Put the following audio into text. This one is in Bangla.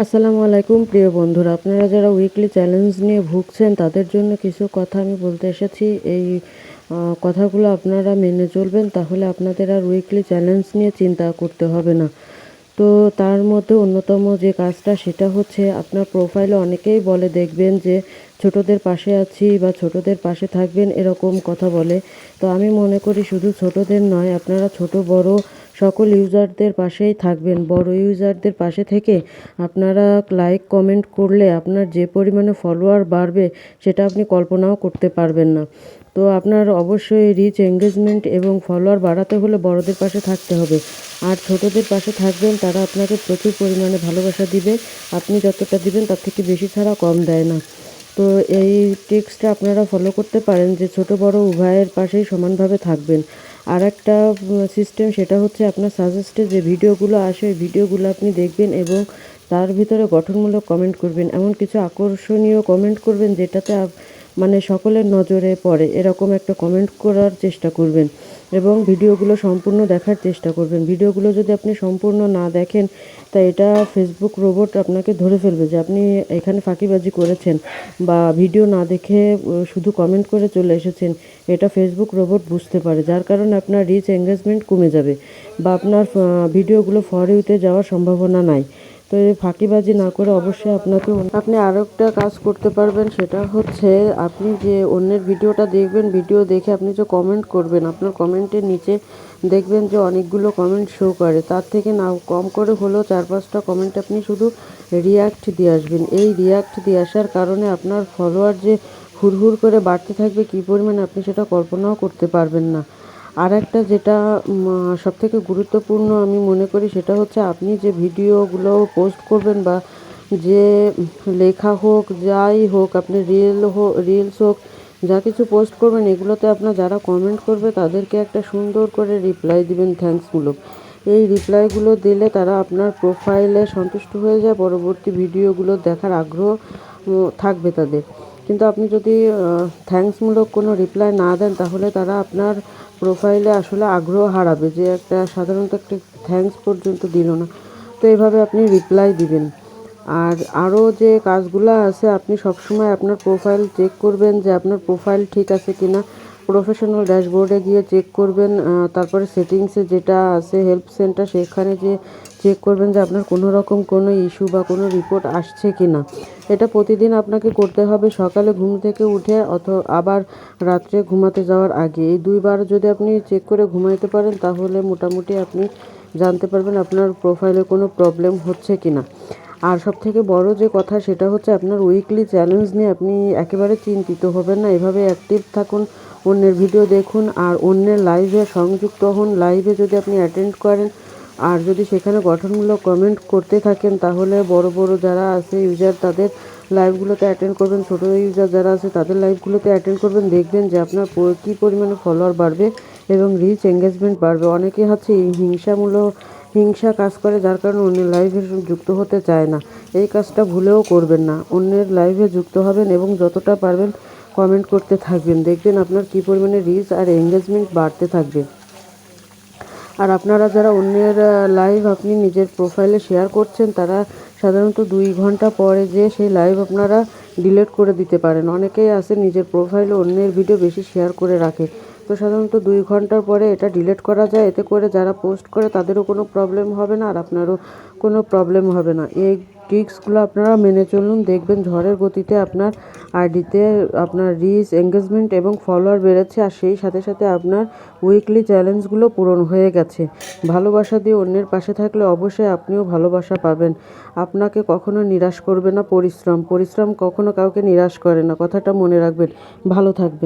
আসসালামু আলাইকুম, প্রিয় বন্ধুরা। আপনারা যারা উইকলি চ্যালেঞ্জ নিয়ে ভুগছেন, তাদের জন্য কিছু কথা আমি বলতে এসেছি। এই কথাগুলো আপনারা মেনে চলবেন, তাহলে আপনাদের আর উইকলি চ্যালেঞ্জ নিয়ে চিন্তা করতে হবে না। তো তার মধ্যে অন্যতম যে কাজটা, সেটা হচ্ছে আপনার প্রোফাইলে অনেকেই বলে, দেখবেন যে ছোটদের পাশে আছি বা ছোটদের পাশে থাকবেন, এরকম কথা বলে। তো আমি মনে করি শুধু ছোটদের নয়, আপনারা ছোট, বড় সকল ইউজারদের পাশেই থাকবেন। বড় ইউজারদের পাশে থেকে আপনারা লাইক, কমেন্ট করলে আপনার যে পরিমাণে ফলোয়ার বাড়বে সেটা আপনি কল্পনাও করতে পারবেন না। তো আপনার অবশ্যই রিচ এঙ্গেজমেন্ট এবং ফলোয়ার বাড়াতে হলে বড়দের পাশে থাকতে হবে। আর ছোটদের পাশে থাকবেন, তারা আপনাকে প্রচুর পরিমাণে ভালোবাসা দিবে। আপনি যতটা দিবেন তার থেকে বেশি ছাড়া কম দেয় না। তো এই টিক্সটা আপনারা ফলো করতে পারেন যে ছোট, বড় উভয়ের পাশেই সমানভাবে থাকবেন। আর একটা সিস্টেম সেটা হচ্ছে আপনার সাজেস্টে যে ভিডিওগুলো আসে, ওই ভিডিওগুলো আপনি দেখবেন এবং তার ভিতরে গঠনমূলক কমেন্ট করবেন। এমন কিছু আকর্ষণীয় কমেন্ট করবেন যেটাতে মানে সকলের নজরে পড়ে, এরকম একটা কমেন্ট করার চেষ্টা করবেন এবং ভিডিওগুলো সম্পূর্ণ দেখার চেষ্টা করবেন। ভিডিওগুলো যদি আপনি সম্পূর্ণ না দেখেন, তা এটা ফেসবুক রোবট আপনাকে ধরে ফেলবে যে আপনি এখানে ফাঁকিবাজি করেছেন বা ভিডিও না দেখে শুধু কমেন্ট করে চলে এসেছেন, এটা ফেসবুক রোবট বুঝতে পারে। যার কারণে আপনার রিচ এঙ্গেজমেন্ট কমে যাবে বা আপনার ভিডিওগুলো ফর ইউতে যাওয়ার সম্ভাবনা নাই। তো এই ফাঁকিবাজি না করে অবশ্যই আপনাকে আপনি আরও একটা কাজ করতে পারবেন, সেটা হচ্ছে আপনি যে অন্যের ভিডিওটা দেখবেন, ভিডিও দেখে আপনি যে কমেন্ট করবেন, আপনার কমেন্টের নিচে দেখবেন যে অনেকগুলো কমেন্ট শো করে। তার থেকে না কম করে হলেও চার পাঁচটা কমেন্ট আপনি শুধু রিয়াক্ট দিয়ে আসবেন। এই রিয়াক্ট দিয়ে আসার কারণে আপনার ফলোয়ার যে হুড়হুড় করে বাড়তে থাকবে, কী পরিমাণে আপনি সেটা কল্পনাও করতে পারবেন না। আর একটা যেটা সব থেকে গুরুত্বপূর্ণ আমি মনে করি সেটা হচ্ছে আপনি যে ভিডিওগুলো পোস্ট করবেন বা যে লেখা হোক, যাই হোক, আপনি রিল হোক রিলস হোক, যা কিছু পোস্ট করবেন, এগুলোতে আপনার যারা কমেন্ট করবে তাদেরকে একটা সুন্দর করে রিপ্লাই দিবেন থ্যাঙ্কসমূলক এই রিপ্লাইগুলো দিলে তারা আপনার প্রোফাইলে সন্তুষ্ট হয়ে যায়, পরবর্তী ভিডিওগুলো দেখার আগ্রহ থাকবে তাদের। কিন্তু আপনি যদি থ্যাঙ্কসমূলক কোনো রিপ্লাই না দেন, তাহলে তারা আপনার প্রোফাইলে আসলে আগ্রহ হারাবে যে একটা সাধারণত একটা থ্যাংকস পর্যন্ত দিল না। তো এভাবে আপনি রিপ্লাই দিবেন। আর আরও যে কাজগুলো আছে, আপনি সবসময় আপনার প্রোফাইল চেক করবেন যে আপনার প্রোফাইল ঠিক আছে কি না প্রফেশনাল ড্যাশবোর্ডে গিয়ে চেক করবেন তারপরে সেটিংসে যেটা আছে হেল্প সেন্টার সেখানে যে চেক করবেন যে আপনার কোনো রকম কোনো ইস্যু বা কোনো রিপোর্ট আসছে কি না এটা প্রতিদিন আপনাকে করতে হবে সকালে ঘুম থেকে উঠে অথ, আবার রাত্রে ঘুমাতে যাওয়ার আগে। এই দুইবার যদি আপনি চেক করে ঘুমাইতে পারেন, তাহলে মোটামুটি আপনি জানতে পারবেন আপনার প্রোফাইলে কোনো প্রবলেম হচ্ছে কি না আর সব থেকে বড় যে কথা, সেটা হচ্ছে আপনার উইকলি চ্যালেঞ্জ নিয়ে আপনি একেবারে চিন্তিত হবেন না। এভাবে অ্যাক্টিভ থাকুন, অন্যের ভিডিও দেখুন, আর অন্যের লাইভে সংযুক্ত হন। লাইভে যদি আপনি অ্যাটেন্ড করেন আর যদি সেখানে গঠনমূলক কমেন্ট করতে থাকেন, তাহলে বড় বড় যারা আছে ইউজার তাদের লাইভগুলোতে অ্যাটেন্ড করবেন। ছোটো ইউজার যারা আছে, তাদের লাইভগুলোতে অ্যাটেন্ড করবেন। দেখবেন যে আপনার কী পরিমাণে ফলোয়ার বাড়বে এবং রিচ এঙ্গেজমেন্ট বাড়বে। অনেকে হচ্ছে হিংসামূলক, হিংসা কাজ করে, যার কারণে অন্যের লাইভে যুক্ত হতে চায় না। এই কাজটা ভুলেও করবেন না। অন্যের লাইভে যুক্ত হবেন এবং যতটা পারবেন কমেন্ট করতে থাকবেন। দেখবেন আপনার কী পরিমাণে রিচ আর এঙ্গেজমেন্ট বাড়তে থাকবে। আর আপনারা যারা অন্যের লাইভ আপনি নিজের প্রোফাইলে শেয়ার করছেন, তারা সাধারণত দুই ঘণ্টা পরে যে সেই লাইভ আপনারা ডিলেট করে দিতে পারেন। অনেকেই আছে নিজের প্রোফাইলে অন্যের ভিডিও বেশি শেয়ার করে রাখে। তো সাধারণত দুই ঘণ্টার পরে এটা ডিলেট করা যায়। এতে করে যারা পোস্ট করে, তাদেরও কোনো প্রবলেম হবে না আর আপনারও কোনো প্রবলেম হবে না। এই ট্রিক্সগুলো আপনারা মেনে চলুন। দেখবেন ঝড়ের গতিতে আপনার আইডিতে আপনার রিচ এঙ্গেজমেন্ট এবং ফলোয়ার বেড়েছে আর সেই সাথে সাথে আপনার উইকলি চ্যালেঞ্জগুলো পূরণ হয়ে গেছে। ভালোবাসা দিয়ে অন্যের পাশে থাকলে অবশ্যই আপনিও ভালোবাসা পাবেন। আপনাকে কখনো নিরাশ করবে না পরিশ্রম। পরিশ্রম কখনো কাউকে নিরাশ করে না। কথাটা মনে রাখবেন। ভালো থাকবেন।